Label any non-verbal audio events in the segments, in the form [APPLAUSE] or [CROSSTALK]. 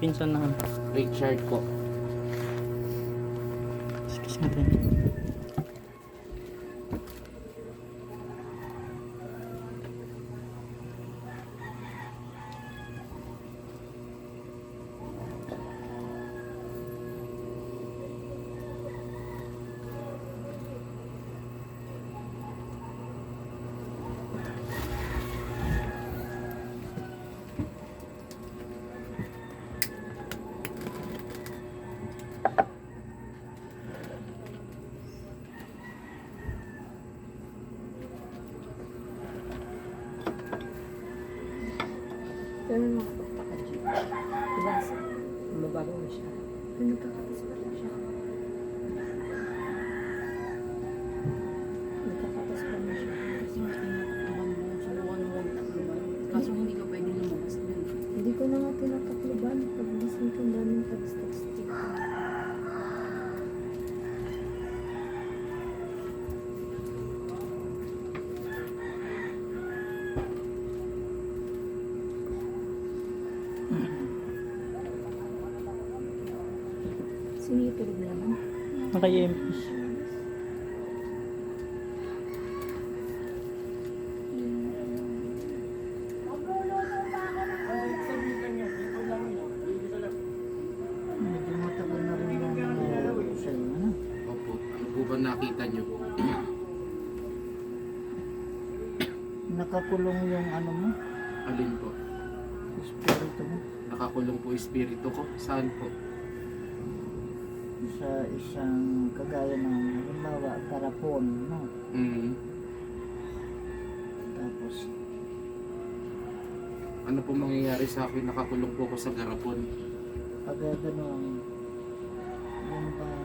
Pinsan na. Richard po. Excuse me Pero nakapagtaka dito. Diba? Mabago na siya. Pero nagkakatas pa rin siya. Nagkakatas pa rin siya. Kasi sa'yo, ano? Opo. Ano nakita niyo? [CLEARS THROAT] Nakakulong yung ano mo, Alin po? espiritu mo, Nakakulong po espiritu ko? Saan po? Sa isang kagaya ng halimbawa, karapon, no? Mm. Tapos, Ano po mangyayari sa akin? Nakakulong po ako sa garapon. pag gano'n, yung bang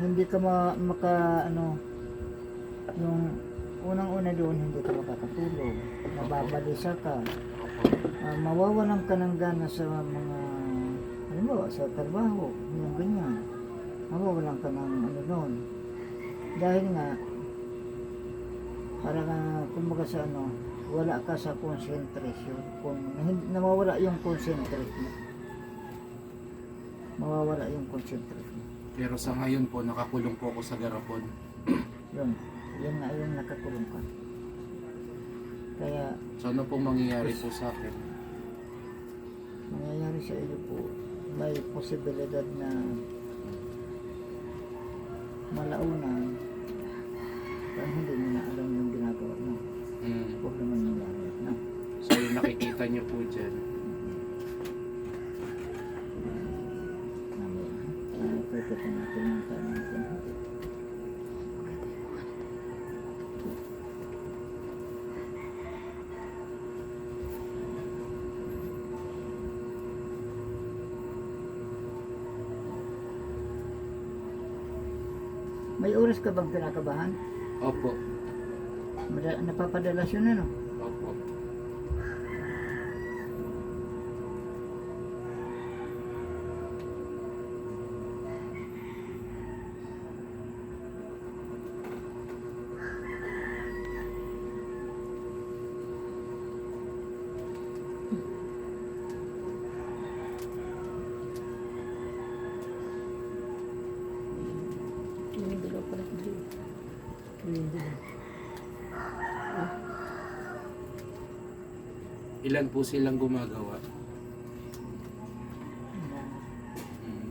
hindi ka ma, maka, ano, yung unang-una doon, hindi ka makakatulog, nababalisa ka, Opo. Ah, mawawalan ka ng gana sa mga halimbawa sa trabaho, yung ganyan. Mawawalan ka ng ano noon. Dahil nga, para nga, kumbaga sa ano, wala ka sa concentration. Kung hindi, nawawala yung concentration mo. Mawawala yung concentration. Pero sa ngayon po, nakakulong po ako sa garapon. [CLEARS THROAT] Yun. Yun nga yung nakakulong ka. Kaya, So ano po mangyayari po sa akin? mangyayari sa iyo po, may posibilidad na malaunan kung hindi mo na alam yung ginagawa mo. Mm. Huwag naman nangyari. No? So yung nakikita niyo po dyan. Mamaya. Uh, pwede natin yung tanong natin. May oras ka bang kinakabahan? Opo. Mada- napapadalas yun ano? Opo. Ilan po silang gumagawa? Mm.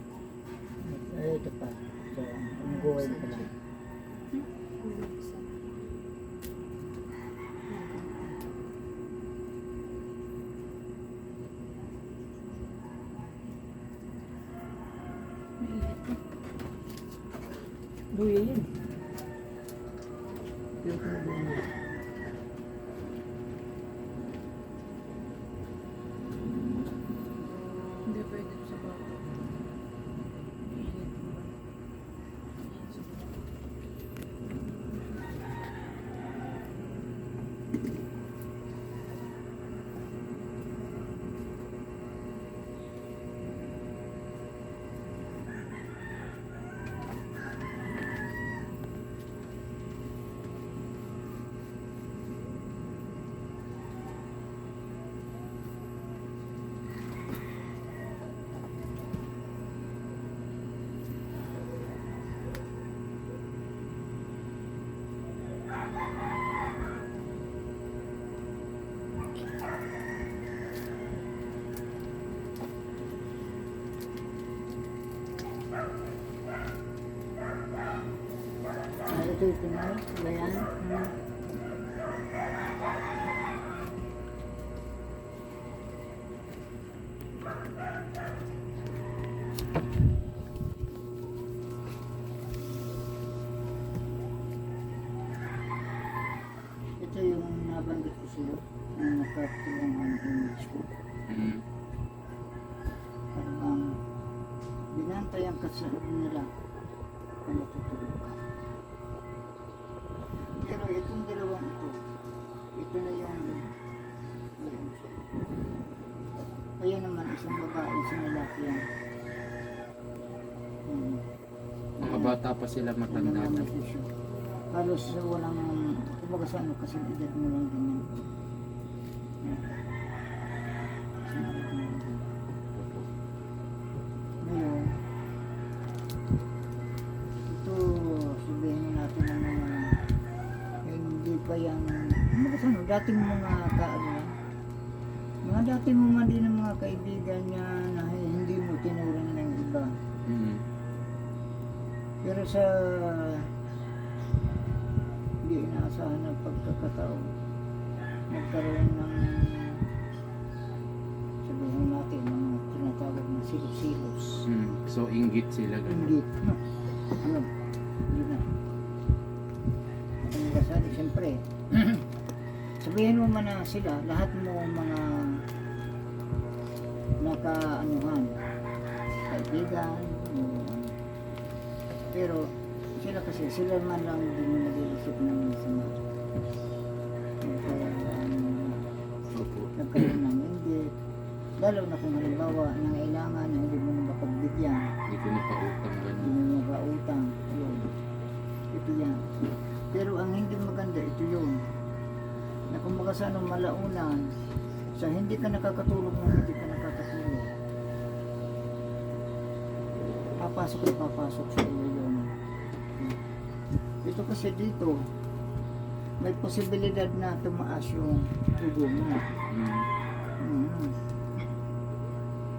Ay, ito pa. So, ang goal pa lang. Luya yun. Ito na, bayan. Hmm. Ito yung nabanggit ko sa'yo, yung nakatulang ang image ko. Mm. Parang binantayan ka sa loob nila kung matutulog ka. Isang babae, isang lalaki yan. Hmm. Mga bata pa sila matanda na. Halos sa walang, kumbaga sa ano, kasi edad mo lang ganyan. Ngayon, ito, sabihin na natin ng mga, hindi pa yan, kumbaga sa ano, dating mga kaano dating mo man din ng mga kaibigan niya na hindi mo tinuring ng iba. Mm. Pero sa hindi inaasahan na pagkakataon, nagkaroon ng sabihin natin ng tinatawag na silos-silos. Mm. So, inggit sila ganun. Hindi. No. Ano? Hindi na. Ang kasali, siyempre. [CLEARS THROAT] sabihin mo man na sila, lahat mo mga nakaanuhan, kaibigan, ano. pero sila kasi, sila man lang din nag-iisip ng sama. Kaya um, nagkaroon ng hindi, lalo na kung halimbawa nangailangan na hindi mo mapagbigyan, Hindi ko na pautang hindi ganun. mo makautang, yun. Ito yan. Pero ang hindi maganda, ito yun. Na kumbaga sa anong malaunan, sa hindi ka nakakatulog na hindi ka Papasok na papasok sa iyo yun. Ito kasi dito, may posibilidad na tumaas yung dugo mo. Mm. Mm.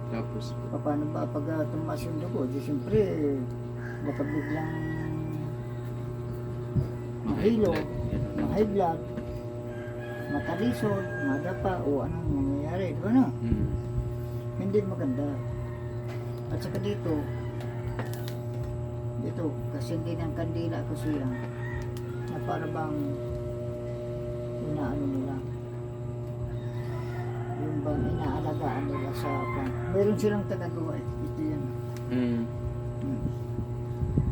Tapos, Paano ba pag uh, tumaas yung dugo? Di siyempre, baka biglang mahilo, ma-high blood, matalisod, madapa, o anong mangyayari, di ba na? Mm. Hindi maganda. At saka dito, dito, kasi hindi ng kandila kasi yan, na para bang inaano nila, yung bang inaalagaan nila sa pan. Meron silang tagagawa eh. Ito yan. Mm. Hmm.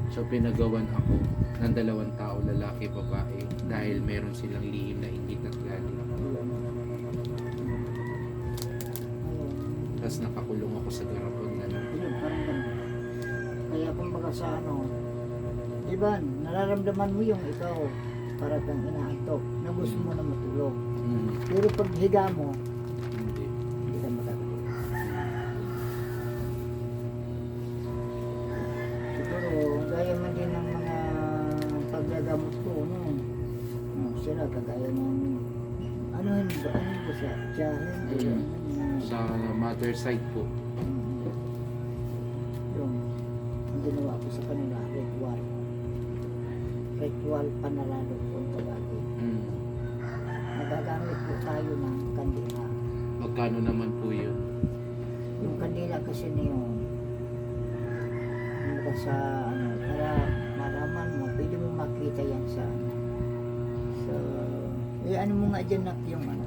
So, pinagawan ako ng dalawang tao, lalaki, babae, dahil meron silang lihim na inggit at galing. Tapos nakakulong ako sa garapon na lang. Ayun, parang ganun. Kaya kumbaga sa ano, diba, nararamdaman mo yung ikaw para kang inaantok na gusto mo na matulog. Mm. Pero pag higa mo, Hindi. hindi ka makakatulog. Siguro, gaya man din ng mga paggagamot ko, no? no sila, kagaya ng, ano yun ba, ano ba siya? Tiyahin? Mm. Sa mother side po. Ritual panalalo po ang tawagin. Mm. Nagagamit po tayo ng kandila. Magkano naman po yun? Yung kandila kasi na yun, kumbaga sa ano, para malaman mo, pwede mo makita yan sa ano. Sa, eh ano mo nga dyan nak yung ano.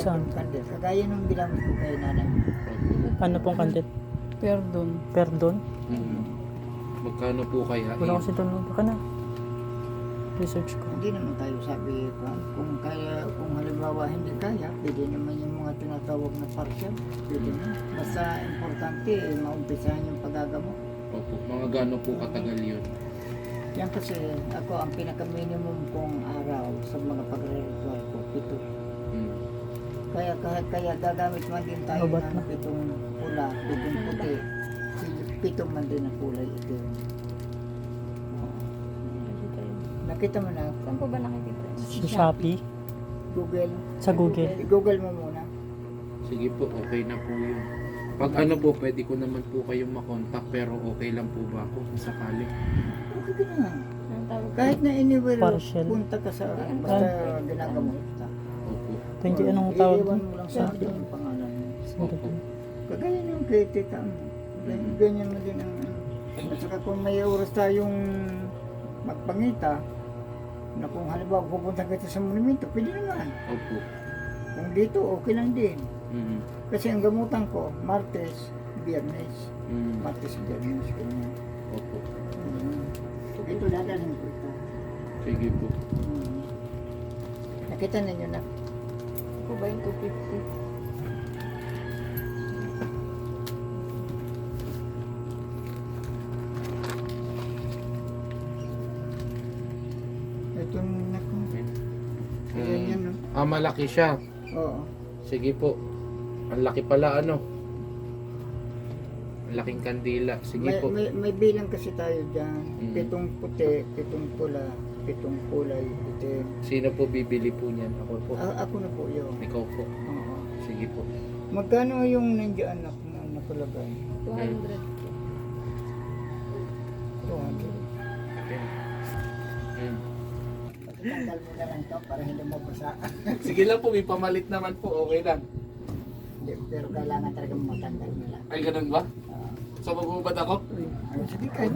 Saan? Yung kandila. Kagaya nung ginamit ko kay nanay. Ano pong content? Perdon. Perdon? Mm. Magkano po kaya? Wala yun? kasi doon. Baka na. Research ko. Hindi naman tayo sabi pa, kung kaya, kung halimbawa hindi kaya, pwede naman yung mga tinatawag na partial, pwede na. Basta importante, eh, maumpisahan yung paggagamot. Opo. Mga gano po katagal yun? Yan kasi, ako ang pinaka-minimum kong araw sa mga pagre-ritual ko, pito. Mm. Kaya, kaya, kaya gagamit man din tayo Mabat ng na. pitong pula, pitong puti, pitong man din na kulay ito. Nakita mo na, Saan po ba nakikita? Sa Shopee. Google. Sa Google. Google mo muna. Sige po, okay na po yun. Pag ano po, pwede ko naman po kayong makontak pero okay lang po ba ako kung sakali? Okay ka na. Ang tawag. Kahit na anywhere, Partial. punta ka sa, basta ginagamot ka. Opo. 20 anong tawag Iiwan doon? mo lang sa akin yung pangalan mo. Opo. Kagaya ng kay tita mo. Ganyan- Ganyan mo din ang ano. At saka kung may oras tayong magpangita, na kung halimbawa pupunta kita sa monumento, pwede naman. Opo. Kung dito, okay lang din. Mm. Kasi ang gamutan ko, Martes, Biyernes. Mm. Martes, Biyernes, ganyan. Opo. Mm. Ito, dadalhin ko ito. Sige po. Mm. Nakita ninyo na. Ako ba yung 250? Ito na ko. Mm. Ganyan, no? Ah, malaki siya. Oo. Sige po. Ang laki pala ano. Ang laking kandila. Sige May, po. may, may bilang kasi tayo dyan. Mm. Pitong puti, pitong pula, pitong kulay, itim. Sino po bibili po niyan? Ako po. A- ako na po yun. Ikaw po. Oo. Sige po. Magkano yung nandiyan na na nakalagay? 200. 200. Okay. Mm. Tanggal mo na lang to para hindi mo basa. [LAUGHS] Sige lang po, may pamalit naman po. Okay lang. Hindi, Pero kailangan talaga matanggal mo lang. Ay, ganun ba? Oo. So, magbubad ako? Sige, kahit